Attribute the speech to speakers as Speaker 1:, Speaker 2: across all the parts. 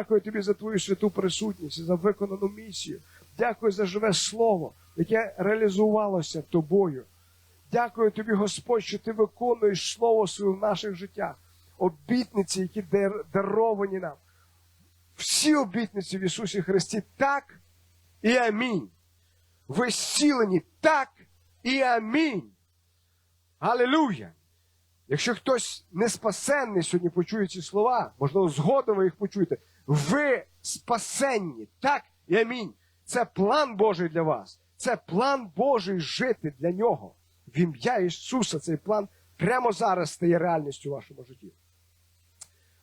Speaker 1: Дякую тобі за твою святу присутність, за виконану місію. Дякую за живе слово, яке реалізувалося тобою. Дякую тобі, Господь, що ти виконуєш слово своє в наших життях. Обітниці, які даровані нам. Всі обітниці в Ісусі Христі так і амінь. Ви зцілені так і амінь. Алілуя! Якщо хтось не спасенний сьогодні почує ці слова, можливо, згодом ви їх почуєте. Ви спасенні, так і амінь. Це план Божий для вас. Це план Божий жити для нього. В ім'я Ісуса цей план прямо зараз стає реальністю в вашому житті.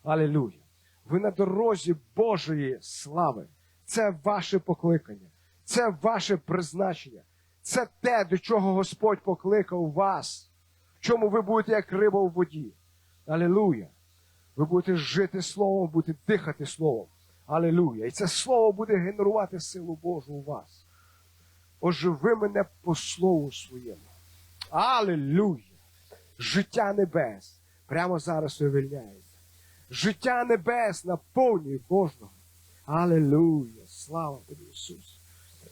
Speaker 1: Алілуя! Ви на дорозі Божої слави. Це ваше покликання, це ваше призначення, це те, до чого Господь покликав вас. В чому ви будете як риба в воді. Алілуя! Ви будете жити Словом, будете дихати Словом. Алілуя! І це Слово буде генерувати силу Божу у вас. Оживи мене по Слову своєму. Алілуя! Життя небес прямо зараз вивільняється. Життя небес наповнює кожного. Алілуя! Слава тобі, Ісус!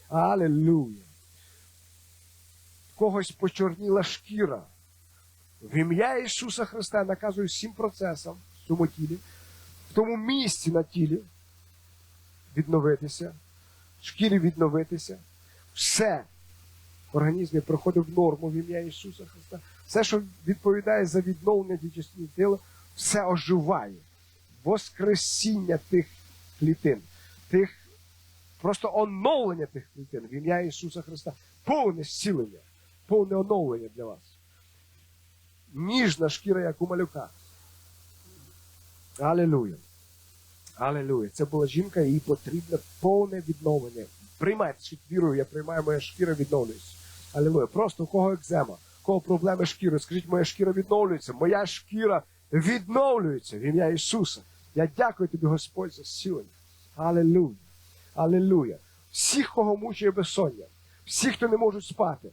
Speaker 1: Алілуя! Когось почорніла шкіра. В ім'я Ісуса Христа наказую всім процесам в цьому тілі, в тому місці на тілі відновитися, шкірі відновитися. Все в організмі приходить в норму в ім'я Ісуса Христа. Все, що відповідає за відновлення дійсності тіла, все оживає. Воскресіння тих клітин, тих просто оновлення тих клітин в ім'я Ісуса Христа. Повне зцілення, повне оновлення для вас ніжна шкіра, як у малюка. Алілуя. Алілуя. Це була жінка, їй потрібне повне відновлення. Приймайте, що вірую, я приймаю, моя шкіра відновлюється. Алілуя. Просто у кого екзема, у кого проблеми з шкірою, скажіть, моя шкіра відновлюється, моя шкіра відновлюється в ім'я Ісуса. Я дякую тобі, Господь, за зцілення. Алілуя. Алілуя. Всіх, кого мучує безсоння, всіх, хто не можуть спати.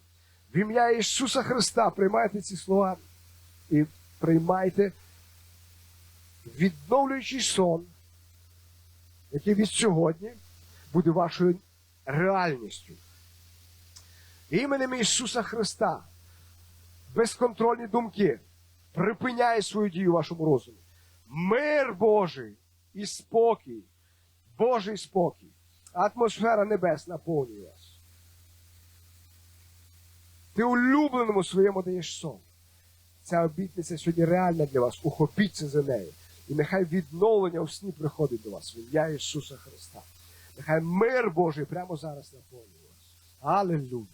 Speaker 1: В ім'я Ісуса Христа приймайте ці слова і приймайте відновлюючий сон, який від сьогодні буде вашою реальністю. Іменем Ісуса Христа безконтрольні думки припиняє свою дію в вашому розумі. Мир Божий і спокій, Божий спокій, атмосфера небес наповнює вас. Ти улюбленому своєму даєш сон. Ця обітниця сьогодні реальна для вас. Ухопіться за нею. І нехай відновлення у сні приходить до вас в ім'я Ісуса Христа. Нехай мир Божий прямо зараз наповнює вас. Аллилуйя.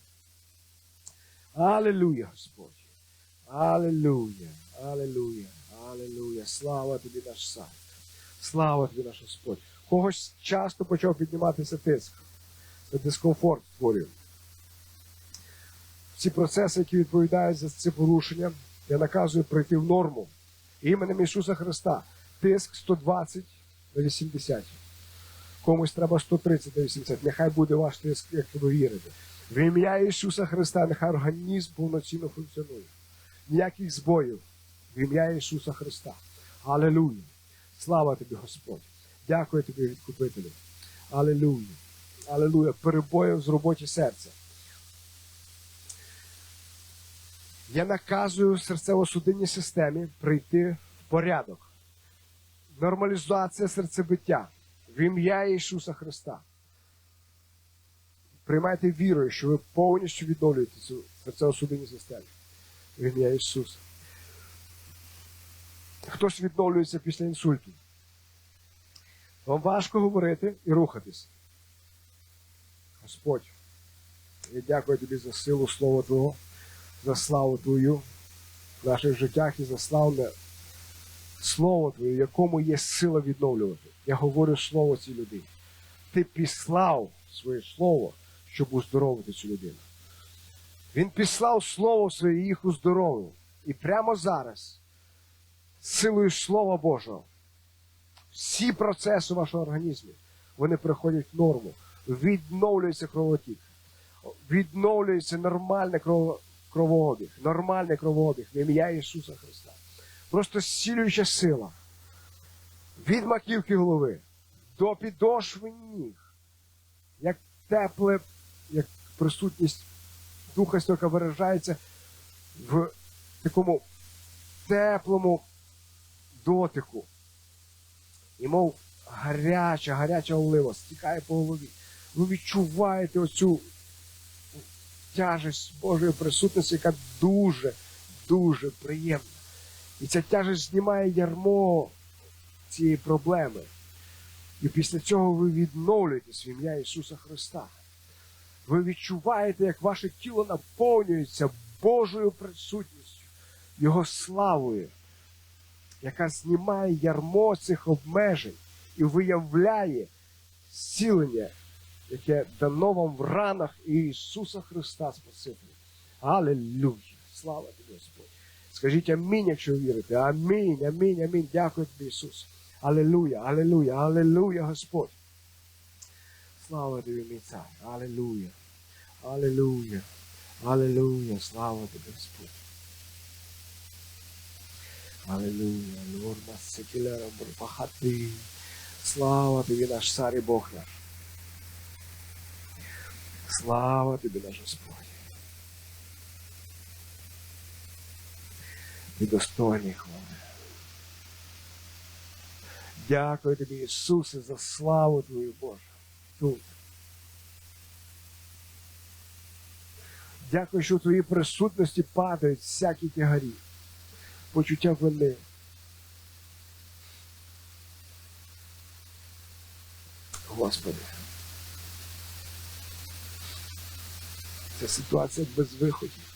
Speaker 1: Аллилуйя, Господь. Аллилуйя. Аллилуйя. Аллилуйя. Слава тобі наш цар. Слава тобі наш Господь. Когось часто почав підніматися тиск. Це дискомфорт створює. Ці процеси, які відповідають за ці порушення, я наказую прийти в норму. Іменем Ісуса Христа. Тиск 120 на 80. Комусь треба 130 на 80. Нехай буде ваш тиск, як ви вірите. В ім'я Ісуса Христа, нехай організм повноцінно функціонує. Ніяких збоїв. В ім'я Ісуса Христа. Аллилуйя. Слава тобі, Господь. Дякую тобі, відкупителю. Аллилуйя. Аллилуйя. Перебоїв з роботі серця. Я наказую серцево-судинній системі прийти в порядок. Нормалізація серцебиття в ім'я Ісуса Христа. Приймайте вірою, що ви повністю відновлюєте цю серцево-судинній системі. В ім'я Ісуса. Хтось відновлюється після інсульту. Вам важко говорити і рухатись. Господь, я дякую тобі за силу Слова Твого за славу Твою в наших життях і за славне Слово Твоє, в якому є сила відновлювати. Я говорю слово цій людині. Ти післав своє слово, щоб уздоровити цю людину. Він післав слово своє їх уздоровив. І прямо зараз, силою Слова Божого, всі процеси в вашому організмі, вони приходять в норму, відновлюється кровотік, відновлюється нормальне крово кровообіг, нормальний кровообіг в ім'я Ісуса Христа. Просто зцілююча сила від маківки голови до підошви ніг, як тепле, як присутність Духа Святого, виражається в такому теплому дотику. І мов гаряча, гаряча олива стікає по голові. Ви відчуваєте оцю тяжесть Божої присутності, яка дуже, дуже приємна. І ця тяжесть знімає ярмо цієї проблеми. І після цього ви відновлюєтесь в ім'я Ісуса Христа. Ви відчуваєте, як ваше тіло наповнюється Божою присутністю, Його славою, яка знімає ярмо цих обмежень і виявляє зцілення, яке дано вам в ранах Ісуса Христа Спасителя. Аллилуйя! Слава тобі, Господь! Скажіть амінь, якщо вірите. Амінь, амінь, амінь. Дякую тобі, Ісус. Аллилуйя, аллилуйя, аллилуйя, Господь. Слава тобі, мій цар. Аллилуйя. Аллилуйя. Аллилуйя. Слава тобі, Господь. Аллилуйя. Лорма секілера бурпахати. Слава тобі, наш цар і Бог наш. Слава тобі, наш Господь. Ти достойний хвали. Дякую тобі, Ісусе, за славу Твою Боже. Тут. Дякую, що в твоїй присутності падають всякі тягарі, почуття вини. Господи. Це ситуація без виходів,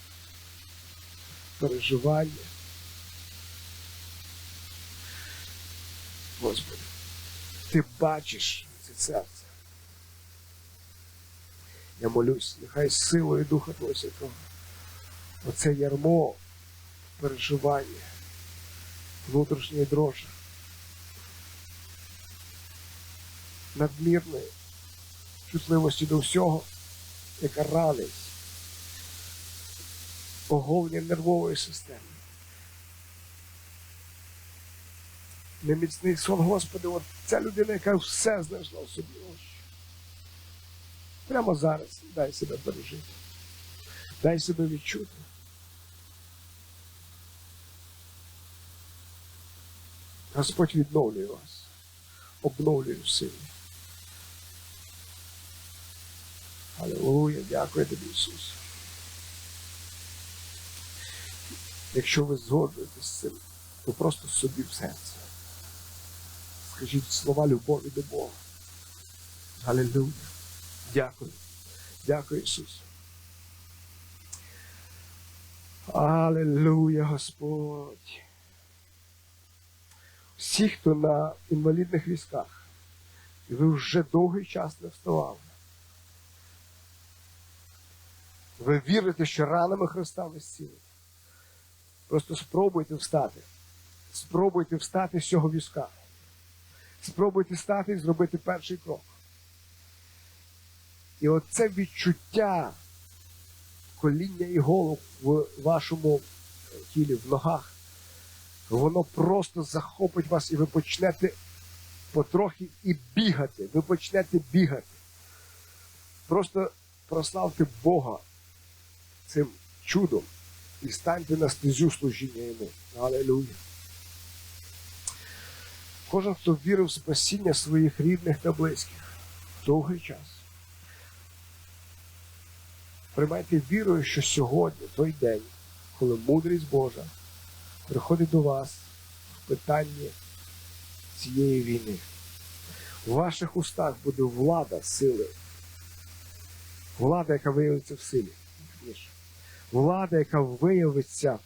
Speaker 1: переживання. Господи, Ти бачиш це серце. Я молюсь, нехай силою Духа Твого Святого. Оце ярмо переживання, внутрішньої дрожі, надмірної чутливості до всього, яка ранить оговлення нервової системи. Неміцний сон, Господи, от ця людина, яка все знайшла в собі. Прямо зараз дай себе пережити. Дай себе відчути. Господь відновлює вас, обновлює в силі. Аллилуйя, дякую тобі, Ісус. Якщо ви згодуєтесь з цим, то просто собі в серце. Скажіть слова любові до Бога. Аллилуйя. Дякую. Дякую, Ісус. Аллилуйя, Господь. Всі, хто на інвалідних візках, і ви вже довгий час не вставали. Ви вірите, що ранами Христа ви зцілите. Просто спробуйте встати. Спробуйте встати з цього візка. Спробуйте стати і зробити перший крок. І оце відчуття коління і голов в вашому тілі, в ногах, воно просто захопить вас, і ви почнете потрохи і бігати. Ви почнете бігати. Просто прославте Бога цим чудом і станьте на стезю служіння йому. Аллилуйя. Кожен, хто вірив в спасіння своїх рідних та близьких, довгий час. Приймайте вірою, що сьогодні, той день, коли мудрість Божа приходить до вас в питанні цієї війни. У ваших устах буде влада сили. Влада, яка виявиться в силі. Влада, яка виявиться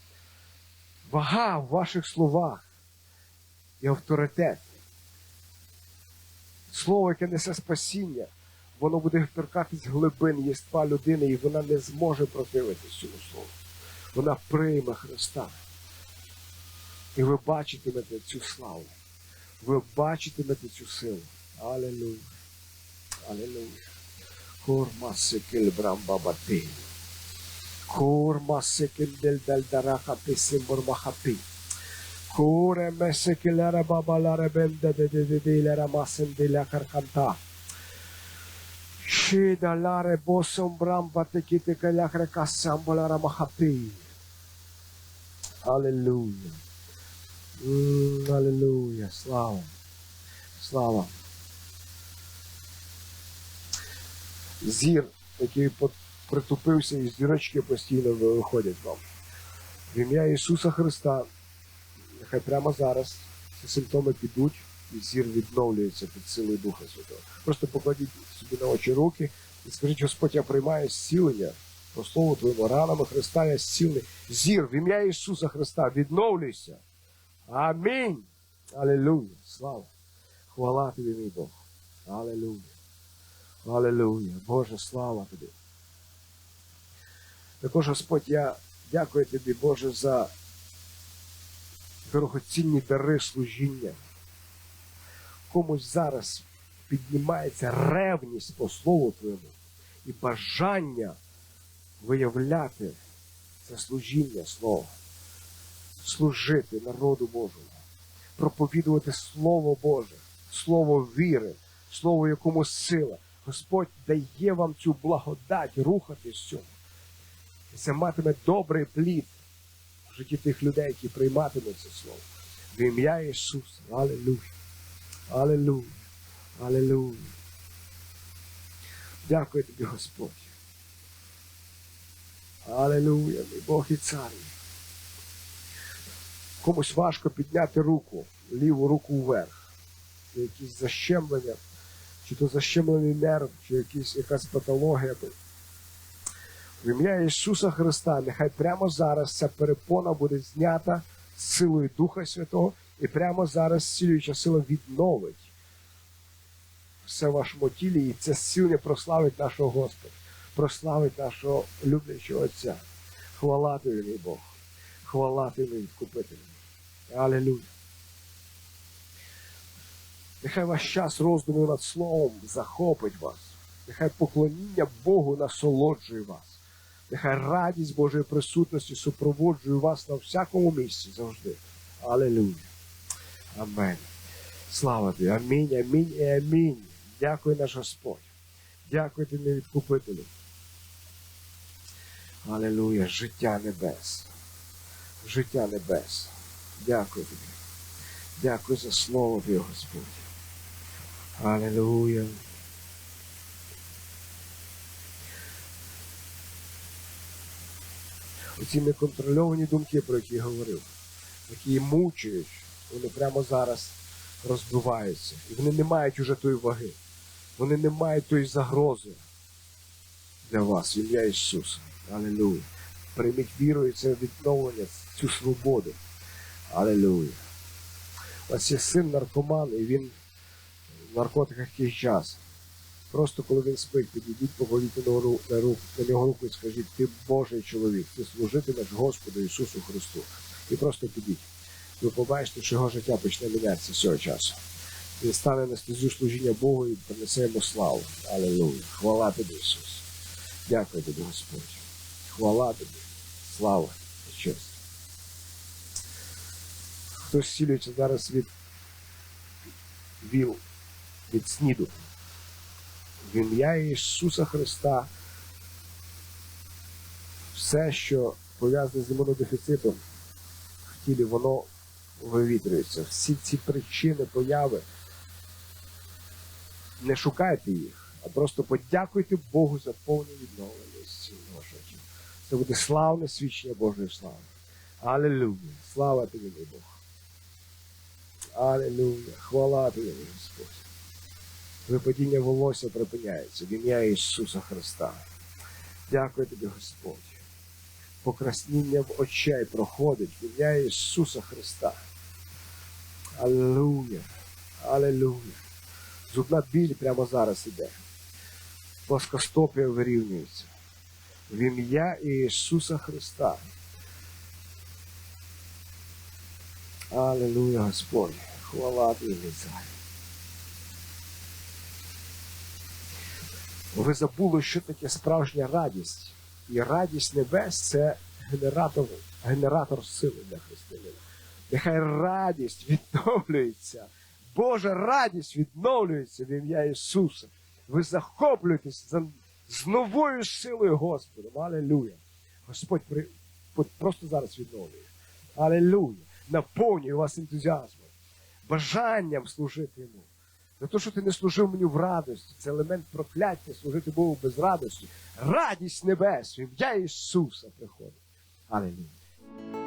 Speaker 1: вага в ваших словах і авторитет. Слово, яке несе спасіння, воно буде торкатись глибин єства людини, і вона не зможе противитись цьому слову. Вона прийме Христа. І ви бачитимете цю славу. Ви бачитимете цю силу. Аллилуйя. Аллилуйя. Корма секель брамбабати. Корма секель дель дальдарахати симбормахати. Де де лера масен де ля карканта. Шида ларе босом брамба текіте каляхре касамболяра махати. Аллилуйя. Аллилуйя. Слава. Слава. Зір, який притупився, і зірочки постійно виходять вам. В ім'я Ісуса Христа, нехай прямо зараз ці симптоми підуть, і зір відновлюється під силою Духа Святого. Просто покладіть собі на очі руки і скажіть, Господь, я приймаю зцілення. По слову Твоєму ранами Христа я зцілений. Зір в ім'я Ісуса Христа, відновлюйся. Амінь. Аллилуйя. Слава. Хвала тобі, мій Бог. Аллилуйя. Аллилуйя. Боже, слава тобі. Також, Господь, я дякую тобі, Боже, за дорогоцінні дари служіння. Комусь зараз піднімається ревність по слову Твоєму і бажання виявляти це служіння слова, служити народу Божому, проповідувати Слово Боже, Слово віри, Слово, якому сила. Господь дає вам цю благодать рухатись цьому. Це матиме добрий плід в житті тих людей, які прийматимуть це слово. В ім'я Ісуса. Аллилуйя. Аллилуйя. Аллилуйя. Дякую тобі, Господь. Аллилуйя, мій Бог і цар. Комусь важко підняти руку, ліву руку вверх. Якісь защемлення, чи то защемлений нерв, чи якісь, якась патологія. В ім'я Ісуса Христа, нехай прямо зараз ця перепона буде знята силою Духа Святого, і прямо зараз зцілююча сила відновить все в вашому тілі, і це зцілення прославить нашого Господа, прославить нашого люблячого Отця. Хвала тобі, мій Бог. Хвала тобі, мій відкупитель. Аллилуйя. Нехай ваш час роздуму над словом захопить вас. Нехай поклоніння Богу насолоджує вас. Нехай радість Божої присутності супроводжує вас на всякому місці завжди. Аллилуйя. Амен. Слава тобі. Амінь, амінь і амінь. Дякую наш Господь. Дякую тобі, відкупителю. Аллилуйя. Життя небес. Життя небес. Дякую тобі. Дякую за слово Твоє, Господь. Аллилуйя. Оці неконтрольовані думки, про які я говорив, які мучують, вони прямо зараз розбиваються. І вони не мають уже тої ваги. Вони не мають тої загрози для вас, в ім'я Ісуса. Аллилуйя. Прийміть віру і це відновлення, цю свободу. У вас є син наркоман, і він в наркотиках якийсь час. Просто коли він спить, підійдіть, покладіть на ру- на, руку, на нього руку і скажіть, ти Божий чоловік, ти служитимеш Господу Ісусу Христу. І просто підіть. Ви побачите, що його життя почне мінятися з цього часу. Він стане на стезю служіння Богу і принесе йому славу. Аллилуйя. Хвала тобі, Ісус. Дякую тобі, Господь. Хвала тобі. Слава і честь. Хтось зцілюється зараз від віл, від сніду. В ім'я Ісуса Христа все, що пов'язане з імунодефіцитом в тілі, воно вивітрюється. Всі ці причини появи. Не шукайте їх, а просто подякуйте Богу за повне відновлення зцілення вашого тіла. Це буде славне свідчення Божої слави. Аллилуйя. Слава тобі, мій Бог. Аллилуйя. Хвала тобі, Господь. Випадіння волосся припиняється в ім'я Ісуса Христа. Дякую тобі, Господь. Покрасніння в очей проходить в ім'я Ісуса Христа. Аллилуйя. Аллилуйя. Зубна біль прямо зараз іде. Плоскостопія вирівнюється. В ім'я Ісуса Христа. Аллилуйя, Господь. Хвала тобі, мій Ви забули, що таке справжня радість. І радість небес це генератор, генератор сили для християнина. Нехай радість відновлюється. Божа радість відновлюється в ім'я Ісуса. Ви захоплюєтесь за, з новою силою Господом. Алілуя. Господь просто зараз відновлює. Алілуя. Наповнює вас ентузіазмом, бажанням служити йому. Не то, що ти не служив мені в радості, це елемент прокляття служити Богу без радості. Радість небес, в ім'я Ісуса приходить. Алілуя.